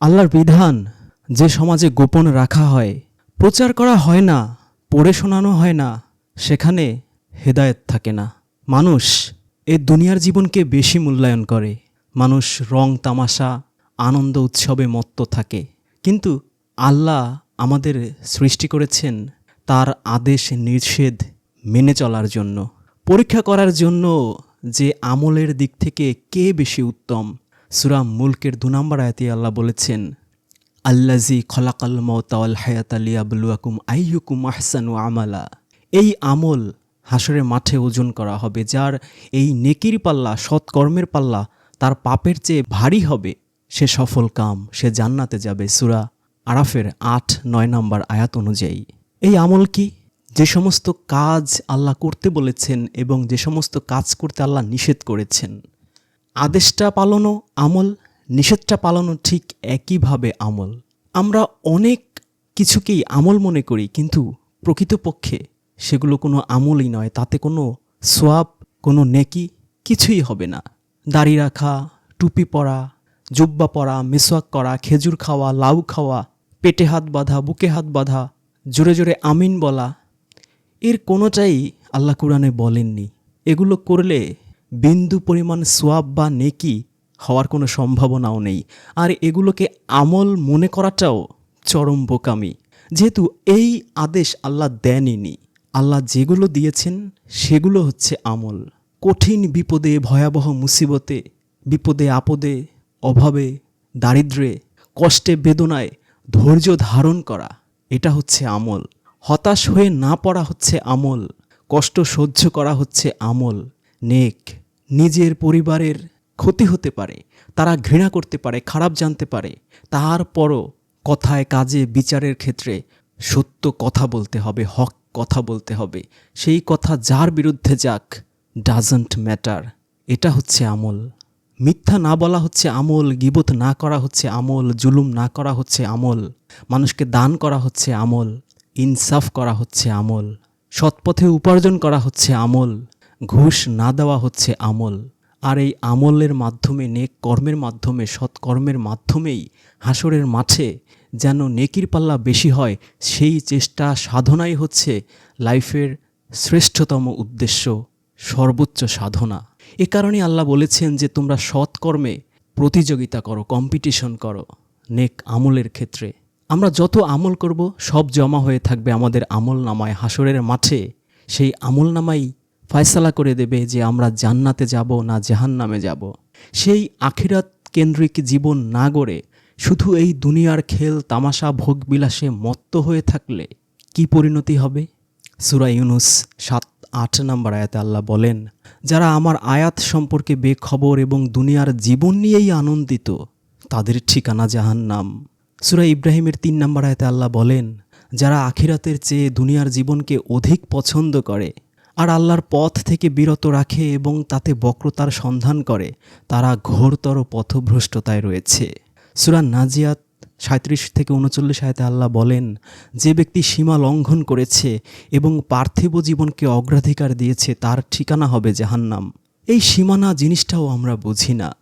আল্লাহর বিধান যে সমাজে গোপন রাখা হয়, প্রচার করা হয় না, পড়ে শোনানো হয় না, সেখানে হেদায়েত থাকে না। মানুষ এ দুনিয়ার জীবনকে বেশি মূল্যায়ন করে। মানুষ রং, তামাশা, আনন্দ, উৎসবে মত্ত থাকে। কিন্তু আল্লাহ আমাদের সৃষ্টি করেছেন তার আদেশ নিষেধ মেনে চলার জন্য। পরীক্ষা করার জন্য যে আমলের দিক থেকে কে বেশি উত্তম সুরা মুলকের দু নম্বর আয়াতে আল্লাহ বলেছেন আল্লাজি খলাকাল মতাওয়াল হায়াত আলিয়াবুলুয়াকুম আইয়ুকুম আহসানু আমালা। এই আমল হাসরের মাঠে ওজন করা হবে, যার এই নেকির পাল্লা, সৎকর্মের পাল্লা তার পাপের চেয়ে ভারী হবে। সে সফল কাম, সে জান্নাতে যাবে। সুরা আরাফের আট, নয় নম্বর আয়াত অনুযায়ী। এই আমল কি? যে সমস্ত কাজ আল্লাহ করতে বলেছেন এবং যে সমস্ত কাজ করতে আল্লাহ নিষেধ করেছেন। আদেশটা পালনও আমল, নিষেধটা পালনও ঠিক একইভাবে আমল। আমরা অনেক কিছুকেই আমল মনে করি, কিন্তু প্রকৃতপক্ষে সেগুলো কোনো আমলই নয়। তাতে কোনো সোয়াব, কোনো নেকি কিছুই হবে না। দাড়ি রাখা, টুপি পরা, জুব্বা পরা, মেসোয়াক করা, খেজুর খাওয়া, লাউ খাওয়া, পেটে হাত বাঁধা, বুকে হাত বাঁধা, জোরে জোরে আমিন বলা, এর কোনোটাই আল্লাহ কোরআনে বলেননি। এগুলো করলে বিন্দু পরিমাণ সোয়াব বা নেকি হওয়ার কোনো সম্ভাবনাও নেই। আর এগুলোকে আমল মনে করাটাও চরম বোকামি। যেহেতু এই আদেশ আল্লাহ দেনইনি। আল্লাহ যেগুলো দিয়েছেন সেগুলো হচ্ছে আমল। কঠিন বিপদে, ভয়াবহ মুসিবতে, বিপদে আপদে, অভাবে দারিদ্রে কষ্টে, বেদনায় ধৈর্য ধারণ করা, এটা হচ্ছে আমল। হতাশ হয়ে না পড়া হচ্ছে আমল। কষ্ট সহ্য করা হচ্ছে আমল। নেক, নিজের পরিবারের ক্ষতি হতে পারে, তারা ঘৃণা করতে পারে, খারাপ জানতে পারে, তারপরও কথায় কাজে, বিচারের ক্ষেত্রে সত্য কথা বলতে হবে, হক কথা বলতে হবে। সেই কথা যার বিরুদ্ধে যাক ডাজন্ট ম্যাটার এটা হচ্ছে আমল। মিথ্যা না বলা হচ্ছে আমল, গিবত না করা হচ্ছে আমল, জুলুম না করা হচ্ছে আমল, মানুষকে দান করা হচ্ছে আমল, ইনসাফ করা হচ্ছে আমল, সৎপথে উপার্জন করা হচ্ছে আমল। ঘুষ না দেওয়া হচ্ছে আমল। আর এই আমলের মাধ্যমে, নেক কর্মের মাধ্যমে সৎকর্মের মাধ্যমেই হাসরের মাঠে যেন নেকির পাল্লা বেশি হয়, সেই চেষ্টা সাধনাই হচ্ছে লাইফের শ্রেষ্ঠতম উদ্দেশ্য, সর্বোচ্চ সাধনা। এ কারণে আল্লাহ বলেছেন যে, তোমরা সৎকর্মে প্রতিযোগিতা করো কম্পিটিশন করো, নেক আমলের ক্ষেত্রে। আমরা যত আমল করব, সব জমা হয়ে থাকবে আমাদের আমল নামায় হাসরের মাঠে সেই আমল নামাই ফয়সালা করে দেবে যে আমরা জান্নাতে যাব না জাহান্নামে যাব। সেই আখিরাত কেন্দ্রিক জীবন না গড়ে শুধু এই দুনিয়ার খেল, তামাশা, ভোগবিলাসে মত্ত হয়ে থাকলে কি পরিণতি হবে? সুরা ইউনুস সাত, আট নম্বর আয়াতে আল্লাহ বলেন, যারা আমার আয়াত সম্পর্কে বেখবর এবং দুনিয়ার জীবন নিয়েই আনন্দিত, তাদের ঠিকানা জাহান্নাম। সুরা ইব্রাহিমের তিন নম্বর আয়াতে আল্লাহ বলেন, যারা আখিরাতের চেয়ে দুনিয়ার জীবনকে অধিক পছন্দ করে আর আল্লাহর পথ থেকে বিরত রাখে এবং তাতে বক্রতার সন্ধান করে, তারা ঘোরতর পথভ্রষ্টতায় রয়েছে। সুরান নাজিয়াত সাঁত্রিশ থেকে উনচল্লিশ আয়তে আল্লাহ বলেন, যে ব্যক্তি সীমা লঙ্ঘন করেছে এবং পার্থিব জীবনকে অগ্রাধিকার দিয়েছে, তার ঠিকানা হবে জাহান্নাম। এই সীমানা জিনিসটাও আমরা বুঝি না।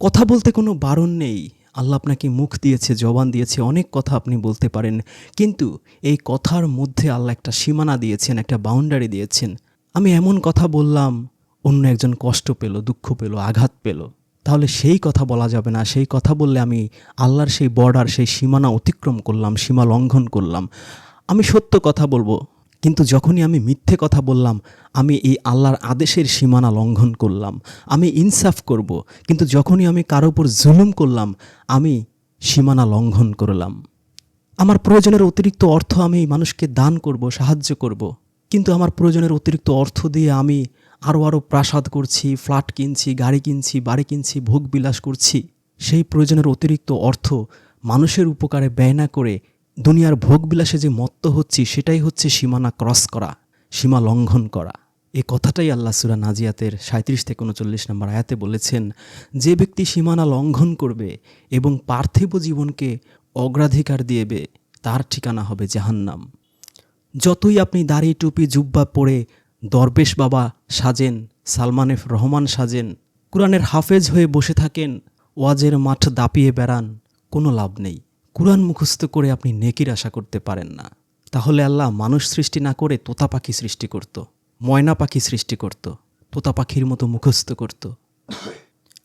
কথা বলতে কোনো বারণ নেই। আল্লাহ আপনাকে মুখ দিয়েছে, জবান দিয়েছে, অনেক কথা আপনি বলতে পারেন। কিন্তু এই কথার মধ্যে আল্লাহ একটা সীমানা দিয়েছেন, একটা বাউন্ডারি দিয়েছেন। আমি এমন কথা বললাম, অন্য একজন কষ্ট পেল, দুঃখ পেল, আঘাত পেল। তাহলে সেই কথা বলা যাবে না। সেই কথা বললে আমি আল্লাহর সেই বর্ডার সেই সীমানা অতিক্রম করলাম, সীমা লঙ্ঘন করলাম। আমি সত্য কথা বলব। কিন্তু যখনই আমি মিথ্যে কথা বললাম, আমি এই আল্লাহর আদেশের সীমানা লঙ্ঘন করলাম, আমি ইনসাফ করব। কিন্তু যখনই আমি কারও উপর জুলুম করলাম, আমি সীমানা লঙ্ঘন করলাম। আমার প্রয়োজনের অতিরিক্ত অর্থ আমি মানুষকে দান করব, সাহায্য করব। কিন্তু আমার প্রয়োজনের অতিরিক্ত অর্থ দিয়ে আমি আরও আরও প্রাসাদ করছি, ফ্ল্যাট কিনছি, গাড়ি কিনছি, বাড়ি কিনছি, ভোগ বিলাস করছি। সেই প্রয়োজনের অতিরিক্ত অর্থ মানুষের উপকারে ব্যয় না করে দুনিয়ার ভোগ বিলাসে যে মত্ত হচ্ছি, সেটাই হচ্ছে সীমানা ক্রস করা, সীমা লঙ্ঘন করা। এ কথাটাই আল্লাহ সুরা নাজিয়াতের সাঁত্রিশ থেকে উনচল্লিশ নম্বর আয়াতে বলেছেন, যে ব্যক্তি সীমানা লঙ্ঘন করবে এবং পার্থিব জীবনকে অগ্রাধিকার দিয়েবে, তার ঠিকানা হবে জাহান্নাম। যতই আপনি দাড়ি, টুপি, জুব্বা পরে দরবেশ বাবা সাজেন, সালমান এফ রহমান সাজেন, কোরআনের হাফেজ হয়ে বসে থাকেন, ওয়াজের মাঠ দাপিয়ে বেড়ান, কোনো লাভ নেই। কোরআন মুখস্থ করে আপনি নেকির আশা করতে পারেন না। তাহলে আল্লাহ মানুষ সৃষ্টি না করে তোতা পাখি সৃষ্টি করত, ময়না পাখি সৃষ্টি করত, তোতা পাখির মতো মুখস্থ করত।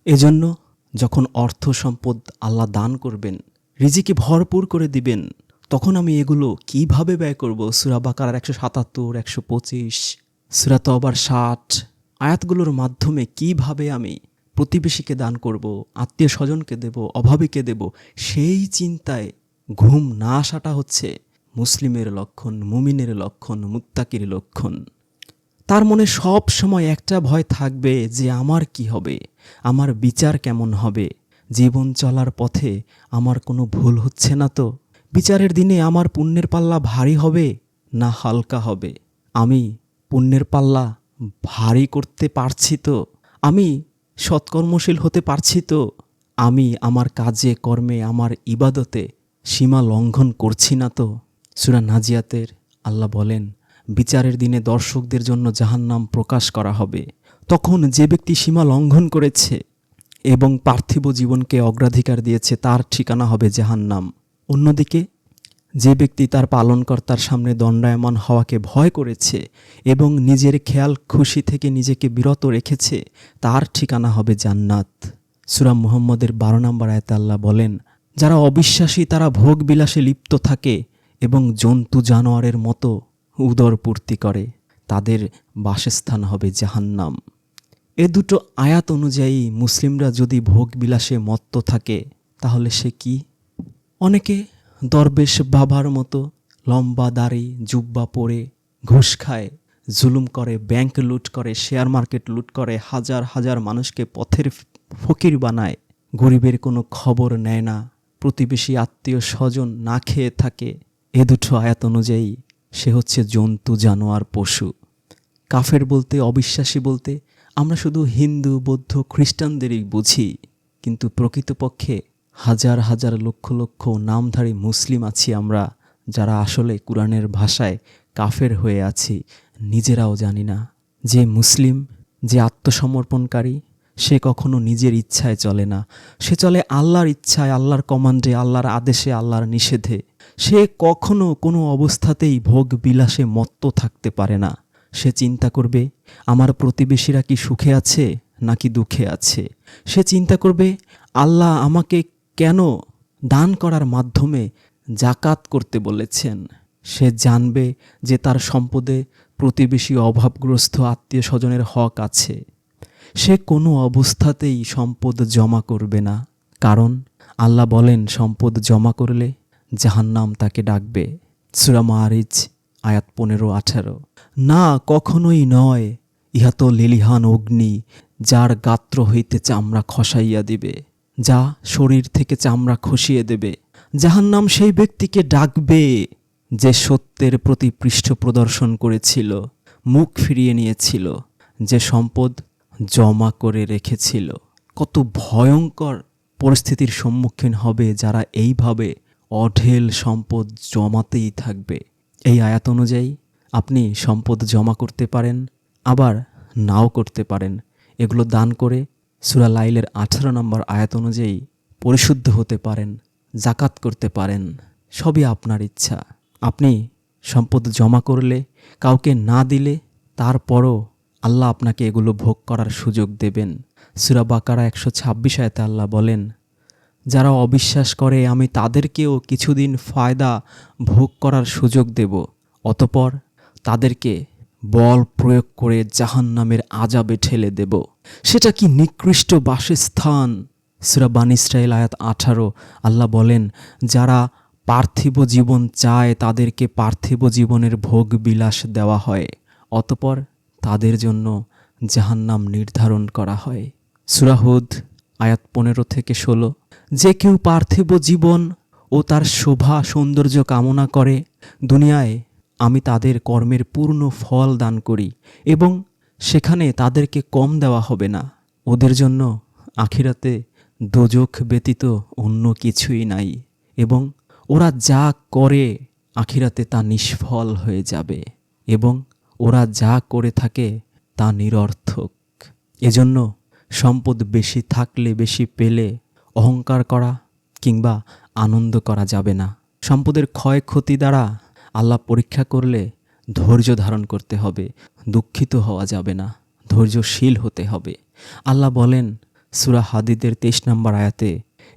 এজন্য যখন অর্থ সম্পদ আল্লাহ দান করবেন, রিজিকে ভরপুর করে দিবেন, তখন আমি এগুলো কীভাবে ব্যয় করব? সুরা বাকার একশো সাতাত্তর, একশো পঁচিশ, সুরা তবার ষাট, আয়াতগুলোর মাধ্যমে কীভাবে আমি প্রতিবেশীকে দান করব আত্মীয় স্বজনকে দেব, অভাবীকে দেব, সেই চিন্তায় ঘুম না আসাটা হচ্ছে মুসলিমের লক্ষণ, মুমিনের লক্ষণ, মুত্তাকির লক্ষণ। তার মনে সব সময় একটা ভয় থাকবে যে আমার কি হবে, আমার বিচার কেমন হবে, জীবন চলার পথে আমার কোনো ভুল হচ্ছে না তো? বিচারের দিনে আমার পুণ্যের পাল্লা ভারী হবে না হালকা হবে? আমি পুণ্যের পাল্লা ভারী করতে পারছি তো? আমি সৎকর্মশীল হতে পারছি তো? আমি আমার কাজে, কর্মে, আমার ইবাদতে সীমা লঙ্ঘন করছি না তো? সুরা নাজিয়াতের আল্লাহ বলেন, বিচারের দিনে দর্শকদের জন্য যাহার জাহান্নাম প্রকাশ করা হবে। তখন যে ব্যক্তি সীমা লঙ্ঘন করেছে এবং পার্থিব জীবনকে অগ্রাধিকার দিয়েছে, তার ঠিকানা হবে জাহান্নাম। অন্যদিকে যে ব্যক্তি তার পালনকর্তার সামনে দণ্ডায়মান হওয়াকে ভয় করেছে এবং নিজের খেয়াল খুশি থেকে নিজেকে বিরত রেখেছে, তার ঠিকানা হবে জান্নাত। সুরাম মুহম্মদের বারো নম্বর আয়তে আল্লাহ বলেন, যারা অবিশ্বাসী, তারা ভোগ বিলাসে লিপ্ত থাকে এবং জন্তু জানোয়ারের মতো উদর পূর্তি করে। তাদের বাসস্থান হবে জাহান্নাম। এ দুটো আয়াত অনুযায়ী মুসলিমরা যদি ভোগ বিলাসে মত্ত থাকে, তাহলে সে কি? অনেকে দরবেশ বাবার মতো লম্বা দাড়ি, জুব্বা পরে ঘুষ খায়, জুলুম করে ব্যাংক লুট করে শেয়ার মার্কেট লুট করে, হাজার হাজার মানুষকে পথের ফকির বানায়। গরিবের কোনো খবর নেয় না, প্রতিবেশী আত্মীয় স্বজন না খেয়ে থাকে। এ দুটো আয়াত অনুযায়ী সে হচ্ছে জন্তু, জানোয়ার, পশু। কাফের বলতে, অবিশ্বাসী বলতে, আমরা শুধু হিন্দু, বৌদ্ধ, খ্রিস্টানদেরই বুঝি। কিন্তু প্রকৃতপক্ষে হাজার হাজার লক্ষ লক্ষ নামধারী মুসলিম আছি আমরা, যারা আসলে কোরআনের ভাষায় কাফের হয়ে আছি। নিজেরাও জানি না যে মুসলিম, যে আত্মসমর্পণকারী, সে কখনো নিজের ইচ্ছায় চলে না। সে চলে আল্লাহর ইচ্ছায়, আল্লাহর কমান্ডে, আল্লাহর আদেশে, আল্লাহর নিষেধে। সে কখনো কোনো অবস্থাতেই ভোগ বিলাসে মত্ত থাকতে পারে না। সে চিন্তা করবে, আমার প্রতিবেশীরা কি সুখে আছে নাকি দুঃখে আছে? সে চিন্তা করবে, আল্লাহ আমাকে কেন দান করার মাধ্যমে জাকাত করতে বলেছেন? সে জানবে যে তার সম্পদে প্রতিবেশী অভাবগ্রস্ত আত্মীয় স্বজনের হক আছে। সে কোনো অবস্থাতেই সম্পদ জমা করবে না। কারণ আল্লাহ বলেন, সম্পদ জমা করলে জাহান্নাম তাকে ডাকবে। সুরা মারিজ আয়াত পনেরো, আঠারো। না, কখনোই নয়। ইহা তো লিলিহান অগ্নি, যার গাত্র হইতে চামড়া খসাইয়া দিবে। যা শরীর থেকে চামড়া খসিয়ে দেবে। জাহান্নাম সেই ব্যক্তিকে ডাকবে যে সত্যের প্রতি পৃষ্ঠ প্রদর্শন করেছিল, মুখ ফিরিয়ে নিয়েছিল, যে সম্পদ জমা করে রেখেছিল। কত ভয়ঙ্কর পরিস্থিতির সম্মুখীন হবে যারা এইভাবে অঢেল সম্পদ জমাতেই থাকবে। এই আয়াত অনুযায়ী আপনি সম্পদ জমা করতে পারেন, আবার নাও করতে পারেন। এগুলো দান করে সুরা লাইলের আঠারো নম্বর আয়াত অনুযায়ী পরিশুদ্ধ হতে পারেন জাকাত করতে পারেন, সবই আপনার ইচ্ছা। আপনি সম্পদ জমা করলে, কাউকে না দিলে, তারপরও আল্লাহ আপনাকে এগুলো ভোগ করার সুযোগ দেবেন। সুরা বাকারা একশো ছাব্বিশ আয়তে আল্লাহ বলেন, যারা অবিশ্বাস করে, আমি তাদেরকেও কিছুদিন ফায়দা ভোগ করার সুযোগ দেব। অতপর তাদেরকে বল প্রয়োগ করে জাহান নামের আজাবে ঠেলে দেব। সেটা কি নিকৃষ্ট বাসস্থান? সুরা ইসরায়েল আয়াত আঠারো, আল্লাহ বলেন, যারা পার্থিব জীবন চায়, তাদেরকে পার্থিব জীবনের ভোগ বিলাস দেওয়া হয়, অতপর তাদের জন্য জাহান্নাম নির্ধারণ করা হয়। সুরাহুদ আয়াত পনেরো থেকে ষোলো, যে কেউ পার্থিব জীবন ও তার শোভা, সৌন্দর্য কামনা করে, দুনিয়ায় আমি তাদের কর্মের পূর্ণ ফল দান করি এবং সেখানে তাদেরকে কম দেওয়া হবে না। ওদের জন্য আখিরাতে দোজখ ব্যতীত অন্য কিছুই নাই এবং ওরা যা করে আখিরাতে তা নিষ্ফল হয়ে যাবে এবং ওরা যা করে থাকে তা নিরর্থক। এজন্য সম্পদ বেশি থাকলে বেশি পেলে অহংকার করা কিংবা আনন্দ করা যাবে না। সম্পদের ক্ষয়ক্ষতি দ্বারা আল্লাহ পরীক্ষা করলে ধৈর্য ধারণ করতে হবে, দুঃখিত হওয়া যাবে না, ধৈর্যশীল হতে হবে। আল্লাহ বলেন, সুরা হাদিদের তেইশ নম্বর আয়াতে,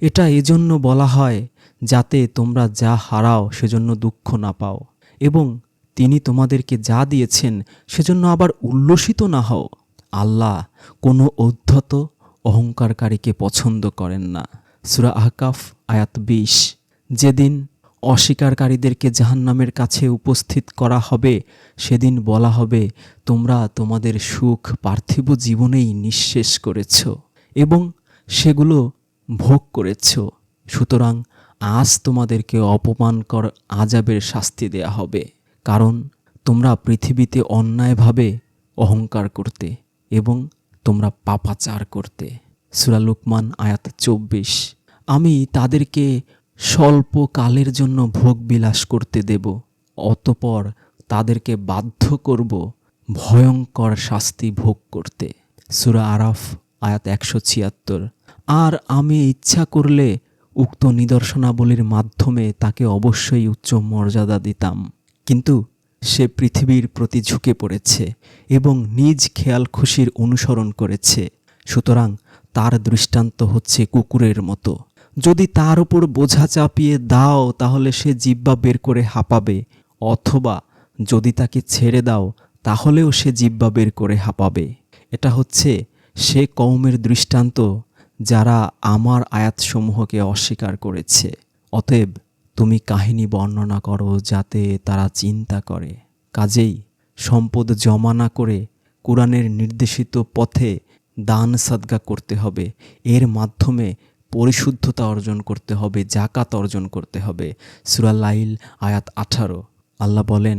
এটা এজন্য বলা হয় যাতে তোমরা যা হারাও সেজন্য দুঃখ না পাও এবং তিনি তোমাদেরকে যা দিয়েছেন সেজন্য আবার উল্লসিত না হও। আল্লাহ কোনো অধ্যত অহংকারকারীকে পছন্দ করেন না। সুরা আহকাফ আয়াত বিশ, যেদিন অস্বীকারীদেরকে জাহান্নামের কাছে উপস্থিত করা হবে। সেদিন বলা হবে, তোমরা তোমাদের সুখ পার্থিব জীবনেই নিঃশেষ করেছ এবং সেগুলো ভোগ করেছ। সুতরাং আজ তোমাদেরকে অপমানকর আজাবের শাস্তি দেয়া হবে। কারণ তোমরা পৃথিবীতে অন্যায়ভাবে অহংকার করতে এবং তোমরা পাপাচার করতে। সুরা লুকমান আয়াত চব্বিশ। আমি তাদেরকে স্বল্প কালের জন্য ভোগ বিলাস করতে দেব, অতপর তাদেরকে বাধ্য করব ভয়ঙ্কর শাস্তি ভোগ করতে। সুরা আরাফ, আয়াত একশো ছিয়াত্তর। আর আমি ইচ্ছা করলে উক্ত নিদর্শনাবলীর মাধ্যমে তাকে অবশ্যই উচ্চ মর্যাদা দিতাম। কিন্তু সে পৃথিবীর প্রতি ঝুঁকে পড়েছে এবং নিজ খেয়াল খুশির অনুসরণ করেছে। সুতরাং তার দৃষ্টান্ত হচ্ছে কুকুরের মতো। যদি তার উপর বোঝা চাপিয়ে দাও, তাহলে সে জিব্বা বের করে হাঁপাবে। অথবা যদি তাকে ছেড়ে দাও, তাহলেও সে জিব্বা বের করে হাঁপাবে। এটা হচ্ছে সে কৌমের দৃষ্টান্ত, যারা আমার আয়াতসমূহকে অস্বীকার করেছে। অতএব তুমি কাহিনী বর্ণনা করো যাতে তারা চিন্তা করে। কাজেই সম্পদ জমা না করে কোরআনের নির্দেশিত পথে দান সাদগা করতে হবে। এর মাধ্যমে পরিশুদ্ধতা অর্জন করতে হবে, জাকাত অর্জন করতে হবে। সুরাল্লাইল আয়াত আঠারো, আল্লাহ বলেন,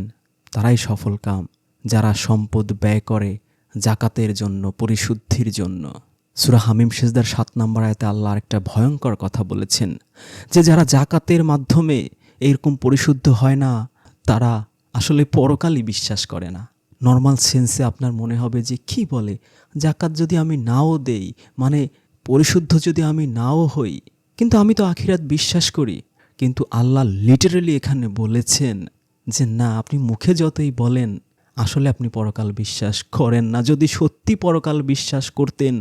তারাই সফল কাম, যারা সম্পদ ব্যয় করে জাকাতের জন্য, পরিশুদ্ধির জন্য। সুরা হামিম শেষদার সাত নম্বর আয়তে আল্লাহ একটা ভয়ঙ্কর কথা বলেছেন, যে যারা জাকাতের মাধ্যমে এরকম পরিশুদ্ধ হয় না, তারা আসলে পরকালই বিশ্বাস করে না। নর্মাল সেন্সে আপনার মনে হবে যে, কি বলে? জাকাত যদি আমি নাও দেই মানে পরিশুদ্ধ যদি আমি নাও হই, কিন্তু আমি তো আখিরাত বিশ্বাস করি, কিন্তু আল্লাহ লিটারেলি এখানে বলেছেন যে, না, আপনি মুখে যতই বলেন, আসলে আপনি পরকাল বিশ্বাস করেন না। যদি সত্যি পরকাল বিশ্বাস করতেন,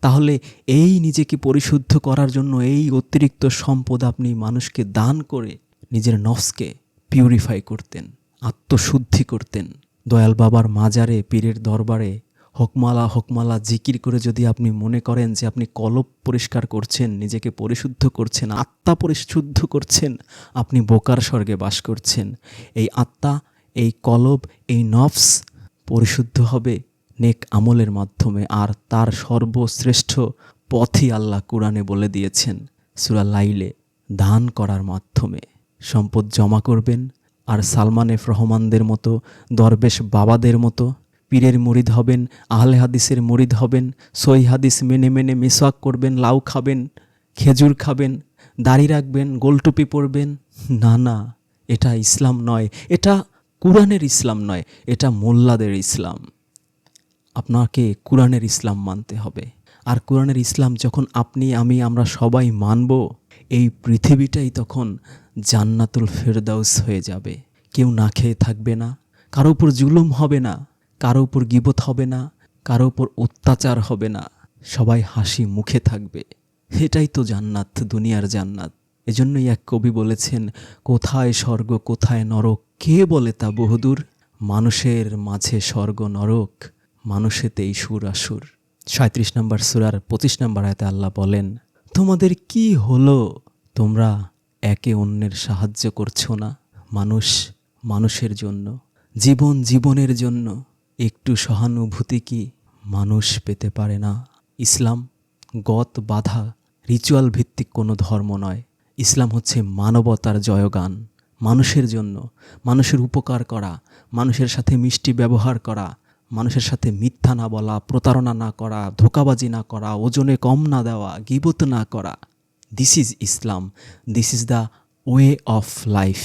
তাহলে এই নিজেকে পরিশুদ্ধ করার জন্য এই অতিরিক্ত সম্পদ আপনি মানুষকে দান করে নিজের নফসকে পিউরিফাই করতেন, আত্মশুদ্ধি করতেন। দয়াল বাবার মাজারে, পীরের দরবারে হকমালা হকমালা, জিকির করে যদি আপনি মনে করেন যে আপনি কলব পরিষ্কার করছেন, নিজেকে পরিশুদ্ধ করছেন, আত্মা পরিশুদ্ধ করছেন, আপনি বোকার স্বর্গে বাস করছেন, এই আত্মা, এই কলব, এই নফস পরিশুদ্ধ হবে নেক আমলের মাধ্যমে। আর তার সর্বশ্রেষ্ঠ পথই আল্লাহ কোরআনে বলে দিয়েছেন, সুরা লাইলে, দান করার মাধ্যমে। সম্পদ জমা করবেন, আর সালমান এফ রহমানদের মতো, দরবেশ বাবাদের মতো পীরের মুরিদ হবেন, আহলে হাদিসের মুরিদ হবেন সই হাদিস মেনে মেনে মিসওয়াক করবেন, লাউ খাবেন, খেজুর খাবেন, দাড়ি রাখবেন, গোলটুপি পরবেন। না না, এটা ইসলাম নয়, এটা কোরআনের ইসলাম নয়, এটা মোল্লাদের ইসলাম। আপনাকে কোরআনের ইসলাম মানতে হবে। আর কোরআনের ইসলাম যখন আপনি, আমি, আমরা সবাই মানব, এই পৃথিবীটাই তখন জান্নাতুল ফেরদাউস হয়ে যাবে। কেউ না খেয়ে থাকবে না, কারও উপর জুলুম হবে না। কারও উপর গিবত হবে না, কারও উপর অত্যাচার হবে না, সবাই হাসি মুখে থাকবে। এটাই তো জান্নাত, দুনিয়ার জান্নাত। এজন্যই এক কবি বলেছেন, কোথায় স্বর্গ, কোথায় নরক? কে বলে তা বহুদূর? মানুষের মাঝে স্বর্গ নরক, মানুষেতেই সুর আসুর। সাঁত্রিশ নম্বর সুরার পঁচিশ নম্বর আয়তে আল্লাহ বলেন, তোমাদের কি হলো? তোমরা একে অন্যের সাহায্য করছ না। মানুষ মানুষের জন্য, জীবন জীবনের জন্য। একটু সহানুভূতি কি মানুষ পেতে পারে না? ইসলাম, গত বাধা রিচুয়াল ভিত্তিক কোনো ধর্ম নয়। ইসলাম হচ্ছে মানবতার জয়গান। মানুষের জন্য, মানুষের উপকার করা, মানুষের সাথে মিষ্টি ব্যবহার করা, মানুষের সাথে মিথ্যা না বলা, প্রতারণা না করা, ধোকাবাজি না করা, ওজনে কম না দেওয়া, গিবত না করা। This is Islam this is the way of life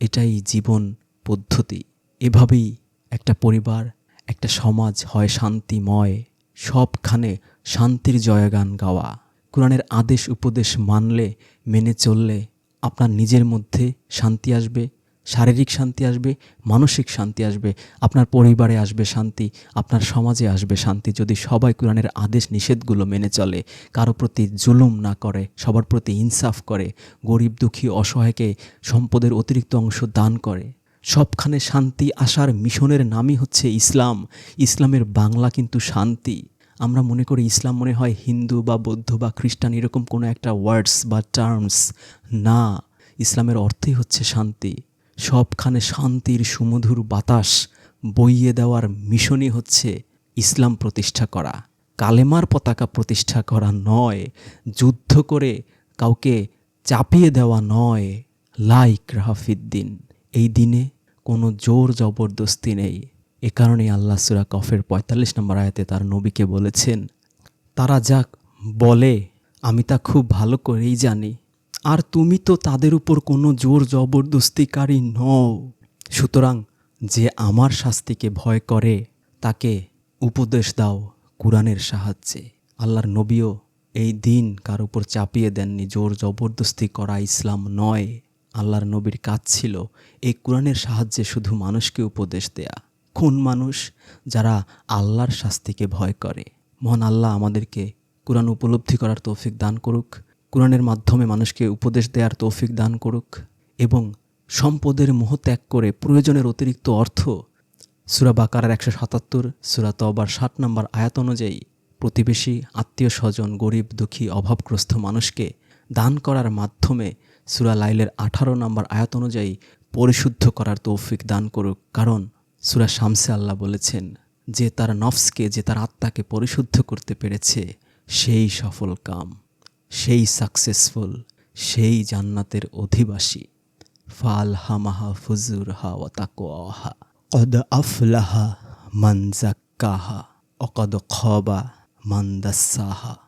এটাই জীবন পদ্ধতি। এভাবেই একটা পরিবার একটা সমাজ হয় শান্তিময়, সবখানে শান্তির জয়গান গাওয়া। কোরআনের আদেশ উপদেশ মানলে, মেনে চললে আপনার নিজের মধ্যে শান্তি আসবে, শারীরিক শান্তি আসবে, মানসিক শান্তি আসবে, আপনার পরিবারে আসবে শান্তি, আপনার সমাজে আসবে শান্তি। যদি সবাই কোরআনের আদেশ নিষেধগুলো মেনে চলে, কারও প্রতি জুলুম না করে, সবার প্রতি ইনসাফ করে, গরিব দুঃখী অসহায়কে সম্পদের অতিরিক্ত অংশ দান করে সবখানে শান্তি আসার মিশনের নামই হচ্ছে ইসলাম। ইসলামের বাংলা কিন্তু শান্তি। আমরা মনে করি ইসলাম মনে হয় হিন্দু বা বৌদ্ধ বা খ্রিস্টান এরকম কোনো একটা ওয়ার্ডস বা টার্মস না, ইসলামের অর্থই হচ্ছে শান্তি। সবখানে শান্তির সুমধুর বাতাস বইয়ে দেওয়ার মিশনই হচ্ছে ইসলাম প্রতিষ্ঠা করা। কালেমার পতাকা প্রতিষ্ঠা করা নয়, যুদ্ধ করে কাউকে চাপিয়ে দেওয়া নয়। লাইক রাহাফিদ্দিন। এই দিনে কোনো জোর জবরদস্তি নেই। এ কারণেই আল্লাহ সুরা কফের পঁয়তাল্লিশ নম্বর আয়াতে তার নবীকে বলেছেন, তারা যাক, বলে, আমি তা খুব ভালো করেই জানি। আর তুমি তো তাদের উপর কোনো জোর জবরদস্তিকারী নও। সুতরাং যে আমার শাস্তিকে ভয় করে, তাকে উপদেশ দাও কোরআনের সাহায্যে। আল্লাহর নবীও এই দিন কার উপর চাপিয়ে দেননি, জোর জবরদস্তি করা ইসলাম নয়। আল্লাহর নবীর কাজ ছিল এই কোরআনের সাহায্যে শুধু মানুষকে উপদেশ দেয়া। কোন মানুষ? যারা আল্লাহর শাস্তিকে ভয় করে। মহান আল্লাহ আমাদেরকে কোরআন উপলব্ধি করার তৌফিক দান করুক, কোরআনের মাধ্যমে মানুষকে উপদেশ দেওয়ার তৌফিক দান করুক এবং সম্পদের মোহ ত্যাগ করে প্রয়োজনের অতিরিক্ত অর্থ সুরা বাকারার একশো সাতাত্তর, সুরা তবার ষাট নম্বর আয়াত অনুযায়ী প্রতিবেশী, আত্মীয় স্বজন, গরিব, দুঃখী, অভাবগ্রস্ত মানুষকে দান করার মাধ্যমে সুরা লাইলের আঠারো নম্বর আয়াত অনুযায়ী পরিশুদ্ধ করার তৌফিক দান করুক। কারণ সুরা শামসে আল্লাহ বলেছেন, যে তার নফসকে, যে তার আত্মাকে পরিশুদ্ধ করতে পেরেছে, সেই সফল কাম, সেই সাকসেসফুল সেই জান্নাতের অধিবাসী। ফাল হামাহা ফুজুর হা ও তাকোয়াহা কদ আফলাহা মান জাক্কাহা অকদ খবা মান দাসাহা।